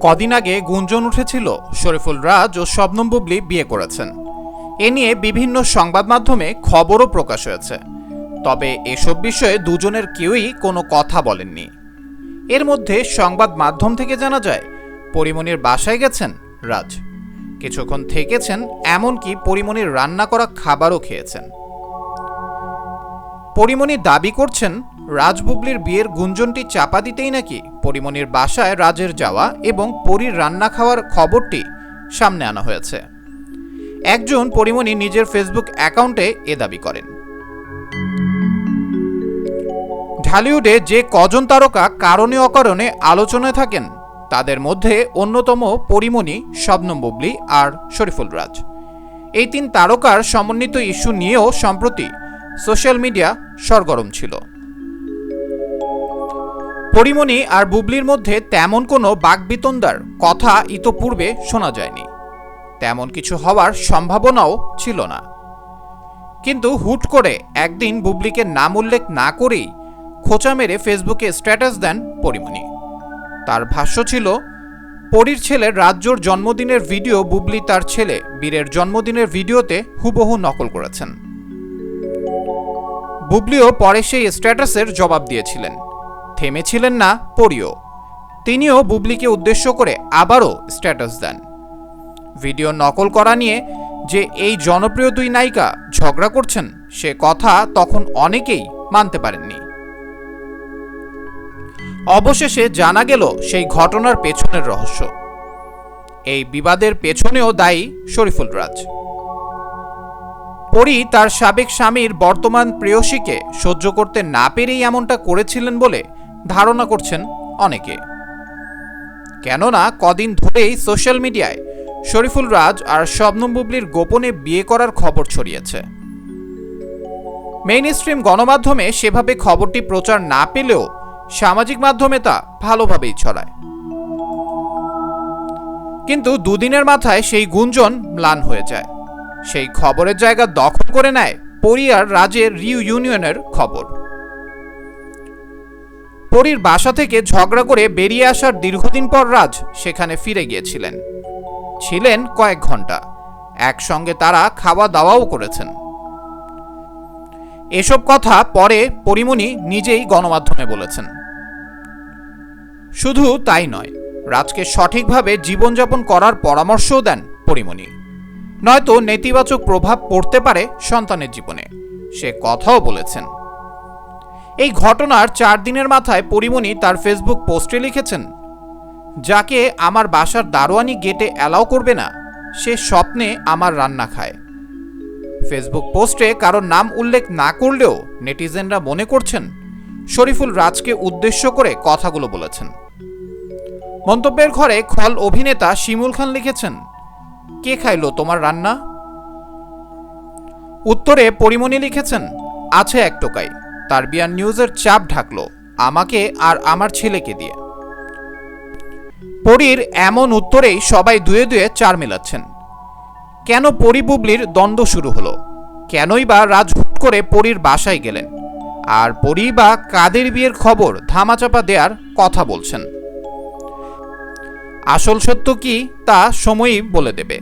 কদিন আগে গুঞ্জন উঠেছিল শরীফুল রাজ ও শবনম বুবলি বিয়ে করেছেন। এ নিয়ে বিভিন্ন সংবাদ মাধ্যমে খবরও প্রকাশ হয়েছে। তবে এসব বিষয়ে দুজনের কেউই কোনো কথা বলেননি। এর মধ্যে সংবাদ মাধ্যম থেকে জানা যায় পরিমণির বাসায় গেছেন রাজ। কিছুক্ষণ থেকেছেন এমনকি পরিমণির রান্না করা খাবারও খেয়েছেন। পরিমণি দাবি করছেন, রাজবুবলির বিয়ের গুঞ্জনটি চাপা দিতেই নাকি পরিমণির বাসায় রাজের যাওয়া এবং পরীর রান্না খাওয়ার খবরটি সামনে আনা হয়েছে। একজন পরিমণি নিজের ফেসবুক অ্যাকাউন্টে এ দাবি করেন। ঢালিউডে যে কজন তারকা কারণে অকারণে আলোচনায় থাকেন, তাদের মধ্যে অন্যতম পরিমণি শবনম বুবলি আর শরীফুল রাজ। এই তিন তারকার সমন্বিত ইস্যু নিয়েও সম্প্রতি সোশ্যাল মিডিয়া সরগরম ছিল। পরিমণি আর বুবলির মধ্যে তেমন কোনো বাকবিতন্দার কথা ইতোপূর্বে শোনা যায়নি। তেমন কিছু হওয়ার সম্ভাবনাও ছিল না। কিন্তু হুট করে একদিন বুবলিকে নাম উল্লেখ না করেই খোঁচা মেরে ফেসবুকে স্ট্যাটাস দেন পরিমণি। তার ভাষ্য ছিল, পরীর ছেলের রাজ্যর জন্মদিনের ভিডিও বুবলি তার ছেলে বীরের জন্মদিনের ভিডিওতে হুবহু নকল করেছেন। বুবলিও পরে সেই স্ট্যাটাসের জবাব দিয়েছিলেন। থেমেছিলেন না পরিও। তিনিও বুবলিকে উদ্দেশ্য করে আবারও স্ট্যাটাস দেন। ভিডিও নকল করা নিয়ে যে এই জনপ্রিয় দুই নায়িকা ঝগড়া করছেন, সে কথা তখন অনেকেই মানতে পারেননি। অবশেষে জানা গেল সেই ঘটনার পেছনের রহস্য। এই বিবাদের পেছনেও দায়ী শরীফুল রাজ। পরি তার সাবেক স্বামীর বর্তমান প্রেয়সীকে সহ্য করতে না পেরেই এমনটা করেছিলেন বলে ধারণা করছেন অনেকে। কেননা কদিন ধরেই সোশ্যাল মিডিয়ায় শরীফুল রাজ আর শবনম বুবলির গোপনে বিয়ে করার খবর ছড়িয়েছে। মেইন স্ট্রিম গণমাধ্যমে সেভাবে খবরটি প্রচার না পেলেও সামাজিক মাধ্যমে তা ভালোভাবেই ছড়ায়। কিন্তু দুদিনের মাথায় সেই গুঞ্জন ম্লান হয়ে যায়। সেই খবরের জায়গা দখল করে নেয় পরিয়ার রাজের রিইউনিয়নের খবর। পরীর বাসা থেকে ঝগড়া করে বেরিয়ে আসার দীর্ঘদিন পর রাজ সেখানে ফিরে গিয়েছিলেন। ছিলেন কয়েক ঘণ্টা একসঙ্গে তারা খাওয়া দাওয়াও করেছেন। এসব কথা পরে পরিমণি নিজেই গণমাধ্যমে বলেছেন। শুধু তাই নয়, রাজকে সঠিকভাবে জীবনযাপন করার পরামর্শও দেন পরিমণি। নয়তো নেতিবাচক প্রভাব পড়তে পারে সন্তানের জীবনে। সে কথাও বলেছেন। এই ঘটনার চার দিনের মাথায় পরিমণি তার ফেসবুক পোস্টে লিখেছেন, যাকে আমার বাসার দারোয়ানি গেটে অ্যালাউ করবে না, সে স্বপ্নে আমার রান্না খায়। ফেসবুক পোস্টে কারোর নাম উল্লেখ না করলেও নেটিজেনরা মনে করছেন, শরীফুল রাজকে উদ্দেশ্য করে কথাগুলো বলেছেন। মন্তব্যের ঘরে খল অভিনেতা শিমুল খান লিখেছেন কে খাইলো, তোমার রান্না? উত্তরে পরিমণি লিখেছেন, আছে এক টোকাই। তার বিয়ার নিউজের চাপ ঢাকলো, আমাকে আর আমার ছেলেকে দিয়ে। পরীর এমন উত্তরেই সবাই দুয়ে দুয়ে চার মেলাচ্ছেন। কেন পরি বুবলির দ্বন্দ্ব শুরু হলো? কেনই বা রাজ হুট করে পরীর বাসায় গেলেন? আর পরি বা কাদের বিয়ের খবর ধামাচাপা দেয়ার কথা বলছেন? আসল সত্য কি তা সময়ই বলে দেবে।